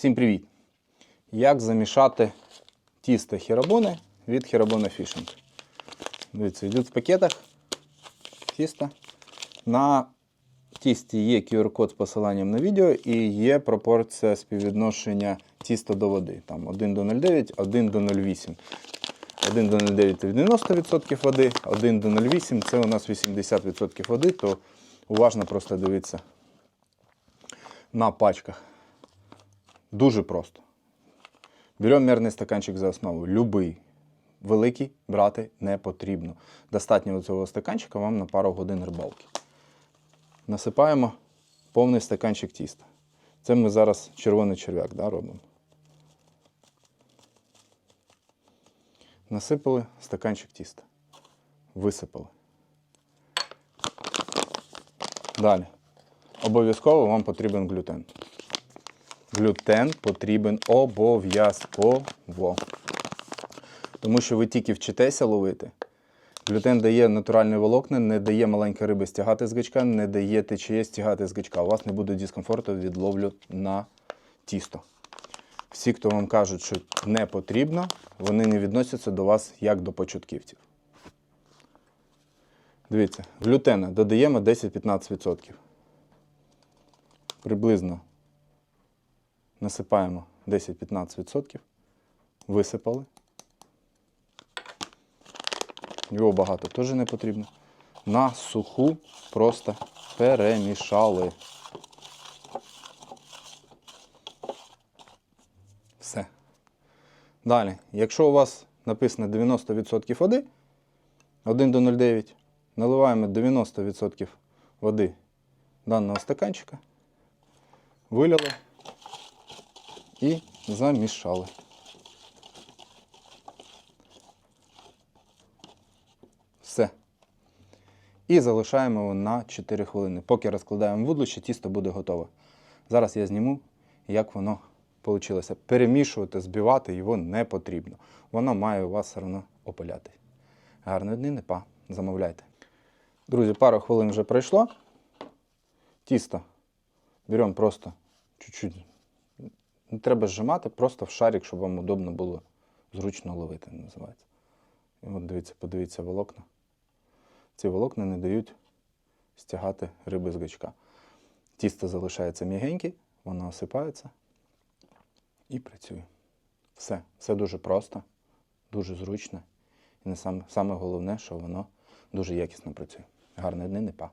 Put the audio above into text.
Всім привіт! Як замішати тісто хірабони від хірабона фішинг? Дивіться, йдуть в пакетах тісто. На тісті є QR-код з посиланням на відео і є пропорція співвідношення тіста до води. Там 1 до 0,9, 1 до 0,8. 1 до 0,9 це 90% води, 1 до 0,8 це у нас 80% води, то уважно просто дивіться на пачках. Дуже просто. Беремо мірний стаканчик за основу. Любий. Великий брати не потрібно. Достатньо цього стаканчика вам на пару годин рибалки. Насипаємо повний стаканчик тіста. Це ми зараз червоний черв'як да, робимо. Насипали стаканчик тіста. Висипали. Далі. Обов'язково вам потрібен глютен. Глютен потрібен обов'язково. Тому що ви тільки вчитеся ловити. Глютен дає натуральні волокна, не дає маленької риби стягати з гачка, не дає течії стягати з гачка. У вас не буде дискомфорту від ловлю на тісто. Всі, хто вам кажуть, що не потрібно, вони не відносяться до вас як до початківців. Дивіться, глютена додаємо 10-15%. Приблизно насипаємо 10-15%, висипали. Його багато теж не потрібно. На суху просто перемішали. Все. Далі, якщо у вас написано 90% води, 1 до 0,9, наливаємо 90% води даного стаканчика, виляли і замішали. Все. І залишаємо його на 4 хвилини. Поки розкладаємо вудлище, тісто буде готове. Зараз я зніму, як воно вийшло. Перемішувати, збивати його не потрібно. Воно має вас все одно опаляти. Гарної дні, не па. Замовляйте. Друзі, пару хвилин вже пройшло. Тісто беремо просто чуть-чуть. Не треба зжимати, просто в шарик, щоб вам удобно було зручно ловити, називається. І от дивіться, подивіться волокна. Ці волокна не дають стягати риби з гачка. Тісто залишається м'ягеньке, воно осипається і працює. Все. Все дуже просто, дуже зручно. І не саме, саме головне, що воно дуже якісно працює. Гарної дни, не па.